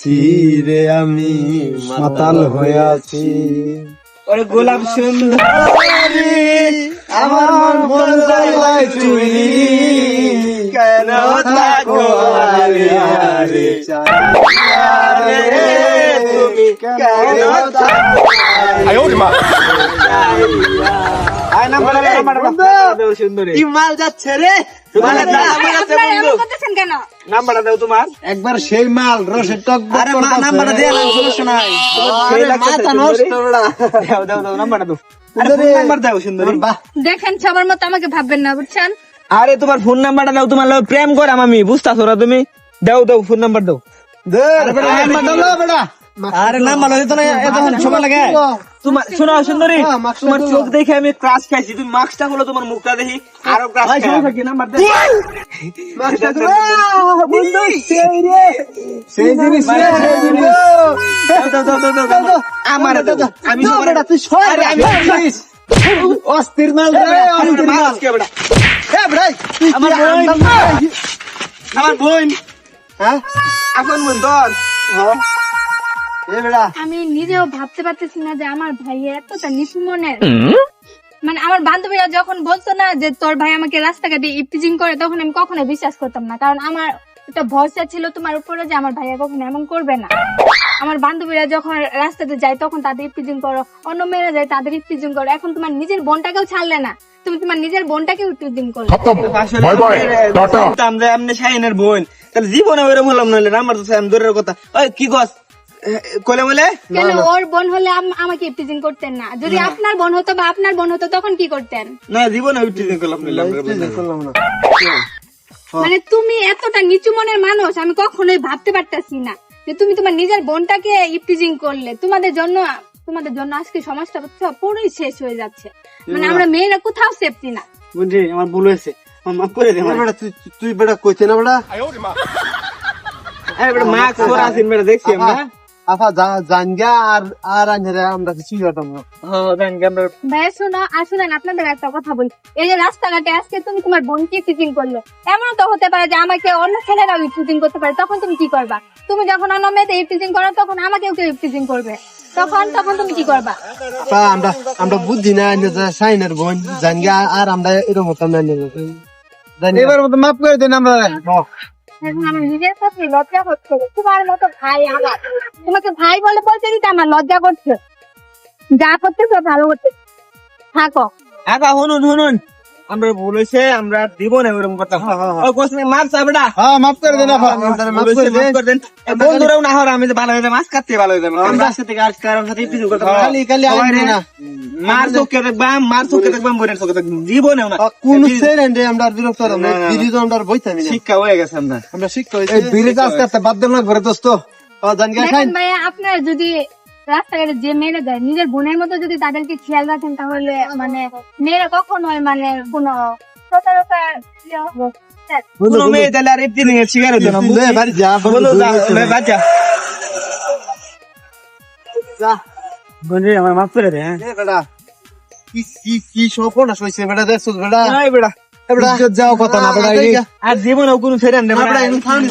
রে আমি মাতাল হয়ে আছি ওরে গোলাপ সুন্দর আমার মন জায়গায় তুমি কেন থাকো আরে আরে আরে তুমি কেন থাকো আয় নাম্বার দাও, নাম্বার দাও। সুন্দরী কি মাল যাচ্ছে রে। তোমার নাম্বার আছে আপনারা বন্ধু। এমন করতেছেন কেন? নাম্বারটা দাও তোমার। একবার সেই মাল রসের টক আরে নাম্বারটা দিয়ে সমস্যা নাই মাথা নষ্ট দাও দাও দাও নাম্বারটা দাও। ফোন নাম্বার দাও সুন্দরী। বাহ। দেখেন সবার মতো আমাকে ভাববেন না বুঝছেন? আরে তোমার ফোন নাম্বারটা দাও তোমার প্রেম করাম আমি বুঝতাছো না তুমি? দাও দাও ফোন নাম্বার দাও। দে বেটা আরে নাম্বার না সময় লাগে। তোমার শোনো সুন্দরী হ্যাঁ, তোমার চোখ দেখে আমি ক্রাশ খাইছি। তুমি মাস্কটা হলো তোমার মুখটা দেখি আরও ক্রাশ খাই আমার আমি। অস্থির মাল আমার বোন। হ্যাঁ? এখন বোন দর হ্যাঁ। আমি নিজেও ভাবতে পারতেছি না যে আমার ভাই এতটা নিচু মনের। মানে আমার বান্ধবীরা যখন বলতো না যে তোর ভাই আমাকে রাস্তাঘাটে ইপটিজিং করে তখন আমি কখনো বিশ্বাস করতাম না। কারণ আমার একটা ভরসা ছিল তোমার উপরে যে আমার ভাইয়া কখনো এমন করবে না। আমার বান্ধবীরা যখন রাস্তাতে যায় তখন তাদের ইপটিজিং করো। অন্য মেয়েরা যায় তাদের ইপটিজিং করো। এখন তোমার নিজের বোনটাকেও ছাড়লে না। তুমি তোমার নিজের বোনটাকে ইপটিজিং করলে। টাটা। জানতাম শাহিনের বোন। তাহলে জীবনে ওইরকম হলাম নইলে আমার তো আমি দূরের কথা। ওই কি গছ কলে বলে? কেন? ওর বোন হলে আমাকে ইপটিজিং করতেন না। যদি আপনার বোন হতো বা আপনার বোন হতো তখন কি করতেন? না জীবনে উঠতে করলাম নইলে আমরা করলাম না। মানে তুমি এতটা নিচু মনের মানুষ আমি কখনোই ভাবতে পারতাছি না যে তুমি তোমার নিজের বোনটাকে ইপটিজিং করলে। তোমাদের জন্য তোমাদের জন্য আজকে সমাজটা পুরোই শেষ হয়ে যাচ্ছে। মানে আমরা মেয়েরা কোথাও সেফটি না। বুঝলি আমার ভুল হয়েছে। মাফ করে দে বেটা তুই তুই বেটা কইছে না বেটা? আরে বেটা মাস্ক পরে আছেন বেটা দেখছি আমরা। আফা জান আর আর আনরে আমরা কিছু জানতাম না হ্যাঁ দেন আমরা ভাইয়া শোনো আর আপনাদের একটা কথা বলি। এই যে রাস্তাঘাটে আজকে তুমি তোমার বোনকে ইপটিজিং করলে এমন তো হতে পারে যে আমাকে অন্য ছেলেরাও করতে পারে তখন তুমি কি করবা? তুমি যখন অন্য মেয়েতে করো তখন আমাকেও কেউ করবে। তখন তখন তুমি কি করবা? আপা আমরা আমরা বুদ্ধি না সাইনের বোন জানগা আর আমরা এরকম হতাম না এবার মতো মাফ করে দেন আমরা। নিজের সাথে লজ্জা হচ্ছে তোমার মতো ভাই আমার। তোমাকে ভাই বলে বলতে দিতে আমার লজ্জা করছে। যা করতেছো ভালো করতে থাকো। আকা শুনুন শুনুন। আমরা ভুল হয়েছে আমরা দিব না ওরকম কথা। ও কোস মাছ বেটা হ্যাঁ মাফ করে দেন আপা। মাফ করে দেন। বন্ধুরাও না হর আমি ভালো হয়ে মাছ কাটতে ভালো হয়ে যাবে। আমরা আমরা থেকে আর কারোর সাথে ইপিজু করতে খালি খালি না। মার চোখে দেখবাম মার চোখে দেখবাম চোখে দেখবাম। জীবনেও না কোন সেরেন্ডে আমরা বিরক্ত হলাম না। না, না, না। বিরিজ আমরা বইতামি না। শিক্ষা হয়ে গেছে আমরা। আমরা শিক্ষা হইছে এই বিরিজ আজকে বাদ দিলাম ঘরে দোস্ত। ও জান ভাইয়া আপনারা যদি রাস্তাঘাটে যে মেয়েরা যায় নিজের বোনের মতো যদি তাদেরকে খেয়াল রাখেন তাহলে মানে মেয়েরা কখনোই মানে কোনো প্রতারতা কোনো মেয়ে তাহলে আর ইপিজু এর না বাড়ি যা বলো যা বাচ্চা। যা। বন্ধু আমার মাফ করে দে হ্যাঁ? বেটা কি কি কি সপনাশ হইছে বেটা দেখছস বেটা? এই বেটা বেটা। যাও কথা না বেটা আর জীবনেও কোনো ছেড়ে আনতে না বেটা। না। ফাউনি